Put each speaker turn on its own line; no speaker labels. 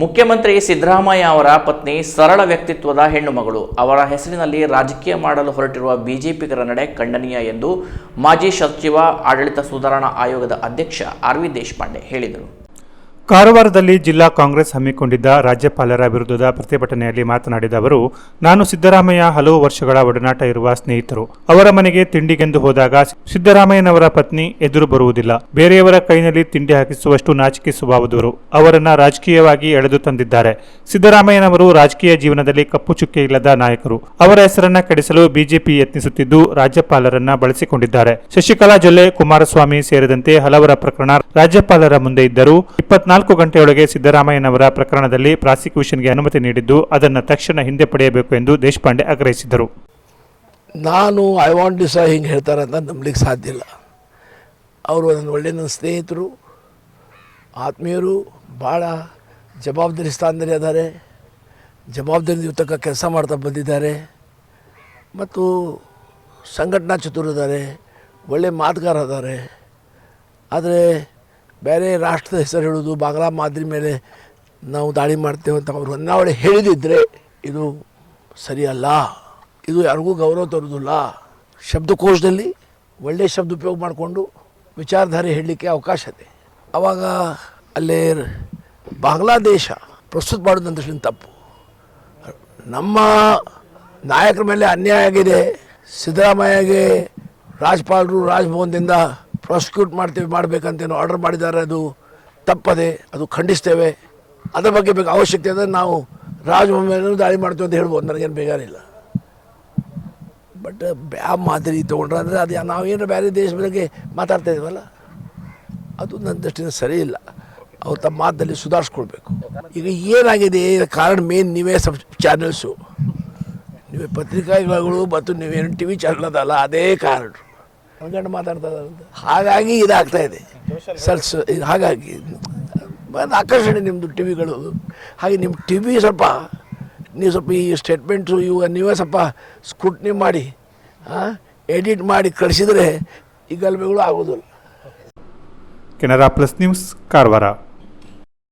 ಮುಖ್ಯಮಂತ್ರಿ ಸಿದ್ದರಾಮಯ್ಯ ಅವರ ಪತ್ನಿ ಸರಳ ವ್ಯಕ್ತಿತ್ವದ ಹೆಣ್ಣು ಮಗಳು ಅವರ ಹೆಸರಿನಲ್ಲಿ ರಾಜಕೀಯ ಮಾಡಲು ಹೊರಟಿರುವ ಬಿಜೆಪಿಗರ ನಡೆ ಖಂಡನೀಯ ಎಂದು ಮಾಜಿ ಸಚಿವ ಆಡಳಿತ ಸುಧಾರಣಾ ಆಯೋಗದ ಅಧ್ಯಕ್ಷ ಆರ್ ವಿ ದೇಶಪಾಂಡೆ ಹೇಳಿದರು.
ಕಾರವಾರದಲ್ಲಿ ಜಿಲ್ಲಾ ಕಾಂಗ್ರೆಸ್ ಹಮ್ಮಿಕೊಂಡಿದ್ದ ರಾಜ್ಯಪಾಲರ ವಿರುದ್ಧದ ಪ್ರತಿಭಟನೆಯಲ್ಲಿ ಮಾತನಾಡಿದ ಅವರು, ನಾನು ಸಿದ್ದರಾಮಯ್ಯ ಹಲವು ವರ್ಷಗಳ ಒಡನಾಟ ಇರುವ ಸ್ನೇಹಿತರು. ಅವರ ಮನೆಗೆ ತಿಂಡಿಗೆಂದು ಹೋದಾಗ ಸಿದ್ದರಾಮಯ್ಯನವರ ಪತ್ನಿ ಎದುರು ಬರುವುದಿಲ್ಲ. ಬೇರೆಯವರ ಕೈನಲ್ಲಿ ತಿಂಡಿ ಹಾಕಿಸುವಷ್ಟು ನಾಚಿಕೆ ಸ್ವಭಾವದವರು ಅವರನ್ನ ರಾಜಕೀಯವಾಗಿ ಎಳೆದು ತಂದಿದ್ದಾರೆ. ಸಿದ್ದರಾಮಯ್ಯನವರು ರಾಜಕೀಯ ಜೀವನದಲ್ಲಿ ಕಪ್ಪು ಚುಕ್ಕೆ ಇಲ್ಲದ ನಾಯಕರು. ಅವರ ಹೆಸರನ್ನ ಕೆಡಿಸಲು ಬಿಜೆಪಿ ಯತ್ನಿಸುತ್ತಿದ್ದು ರಾಜ್ಯಪಾಲರನ್ನ ಬಳಸಿಕೊಂಡಿದ್ದಾರೆ. ಶಶಿಕಲಾ ಜೊಲ್ಲೆ ಕುಮಾರಸ್ವಾಮಿ ಸೇರಿದಂತೆ ಹಲವರ ಪ್ರಕರಣ ರಾಜ್ಯಪಾಲರ ಮುಂದೆ ಇದ್ದರೂ ಇಪ್ಪತ್ನಾಲ್ಕು ಗಂಟೆಯೊಳಗೆ ಸಿದ್ದರಾಮಯ್ಯನವರ ಪ್ರಕರಣದಲ್ಲಿ ಪ್ರಾಸಿಕ್ಯೂಷನ್ಗೆ ಅನುಮತಿ ನೀಡಿದ್ದು, ಅದನ್ನು ತಕ್ಷಣ ಹಿಂದೆ ಪಡೆಯಬೇಕು ಎಂದು ದೇಶಪಾಂಡೆ ಆಗ್ರಹಿಸಿದರು.
ನಾನು ಐ ವಾಂಟ್ ದಿಸ ಹಿಂಗೆ ಹೇಳ್ತಾರೆ ಅಂತ ನಂಬಲಿಕ್ಕೆ ಸಾಧ್ಯ ಇಲ್ಲ. ಅವರು ನನ್ನ ಒಳ್ಳೆಯ ನನ್ನ ಸ್ನೇಹಿತರು, ಆತ್ಮೀಯರು, ಭಾಳ ಜವಾಬ್ದಾರಿ ಸ್ಥಾನದಲ್ಲಿ ಜವಾಬ್ದಾರಿ ಯುತಕ ಕೆಲಸ ಮಾಡ್ತಾ ಬಂದಿದ್ದಾರೆ, ಮತ್ತು ಸಂಘಟನಾ ಚತುರಿದ್ದಾರೆ ಒಳ್ಳೆಯ ಮಾತುಗಾರ ಅದಾರೆ ಆದರೆ ಬೇರೆ ರಾಷ್ಟ್ರದ ಹೆಸರು ಹೇಳೋದು, ಬಾಗ್ಲಾ ಮಾದರಿ ಮೇಲೆ ನಾವು ದಾಳಿ ಮಾಡ್ತೇವೆ ಅಂತ ಅವರು ಹೊನ್ನಾವಳಿ ಹೇಳಿದಿದ್ದರೆ ಇದು ಸರಿಯಲ್ಲ. ಇದು ಯಾರಿಗೂ ಗೌರವ ತರೋದಿಲ್ಲ ಶಬ್ದಕೋಶದಲ್ಲಿ ಒಳ್ಳೆಯ ಶಬ್ದ ಉಪಯೋಗ ಮಾಡಿಕೊಂಡು ವಿಚಾರಧಾರೆ ಹೇಳಲಿಕ್ಕೆ ಅವಕಾಶ ಇದೆ. ಆವಾಗ ಅಲ್ಲೇ ಬಾಂಗ್ಲಾದೇಶ ಪ್ರಸ್ತುತ ಮಾಡೋದು ನನ್ನ ತಪ್ಪು. ನಮ್ಮ ನಾಯಕರ ಮೇಲೆ ಅನ್ಯಾಯ ಆಗಿದೆ. ಸಿದ್ದರಾಮಯ್ಯಗೆ ರಾಜ್ಯಪಾಲರು ರಾಜಭವನದಿಂದ ಪ್ರಾಸಿಕ್ಯೂಟ್ ಮಾಡ್ತೇವೆ, ಮಾಡಬೇಕಂತೇನು ಆರ್ಡರ್ ಮಾಡಿದ್ದಾರೆ, ಅದು ತಪ್ಪದೆ, ಅದು ಖಂಡಿಸ್ತೇವೆ. ಅದರ ಬಗ್ಗೆ ಬೇಕು ಅವಶ್ಯಕತೆ ಅಂದರೆ ನಾವು ರಾಜಭವನ ದಾಳಿ ಮಾಡ್ತೇವೆ ಅಂತ ಹೇಳ್ಬೋದು, ನನಗೇನು ಬೇಗಾರಿಲ್ಲ ಬಟ್ ಬ್ಯಾ, ಮಾದರಿ ತೊಗೊಂಡ್ರೆ ಅಂದರೆ ಅದು ನಾವೇನು ಬೇರೆ ದೇಶ ಬಗ್ಗೆ ಮಾತಾಡ್ತಾ ಇದ್ದೀವಲ್ಲ, ಅದು ನನ್ನ ದೃಷ್ಟಿಯಿಂದ ಸರಿ ಇಲ್ಲ. ಅವ್ರು ತಮ್ಮ ಮಾತಲ್ಲಿ ಸುಧಾರಿಸ್ಕೊಳ್ಬೇಕು. ಈಗ ಏನಾಗಿದೆ ಕಾರಣ ಮೇನ್ ನೀವೇ ಸಬ್ ಚಾನೆಲ್ಸು ನೀವೇ ಪತ್ರಿಕಾಗಳು ಮತ್ತು ನೀವೇನು ಟಿ ವಿ ಚಾನಲ್ ಅದಲ್ಲ, ಅದೇ ಕಾರಣ. ಹಂಗಂಡು ಮಾತಾಡ್ತಾ. ಹಾಗಾಗಿ ಇದಾಗ್ತಾ ಇದೆ. ಸರ್, ಸ- ಹಾಗಾಗಿ ಆಕರ್ಷಣೆ ನಿಮ್ಮದು ಟಿ ವಿಗಳು ಹಾಗೆ ನಿಮ್ಮ ಟಿ ವಿ ಸ್ವಲ್ಪ, ನೀವು ಸ್ವಲ್ಪ ಈ ಸ್ಟೇಟ್ಮೆಂಟ್ಸು ಇವು ನೀವೇ ಸ್ವಲ್ಪ ಸ್ಕ್ರೂಟ್ನಿ ಮಾಡಿ ಎಡಿಟ್ ಮಾಡಿ ಕಳಿಸಿದರೆ ಈ ಗಲಭೆಗಳು ಆಗೋದಿಲ್ಲ.
Canara plus news, Karwar.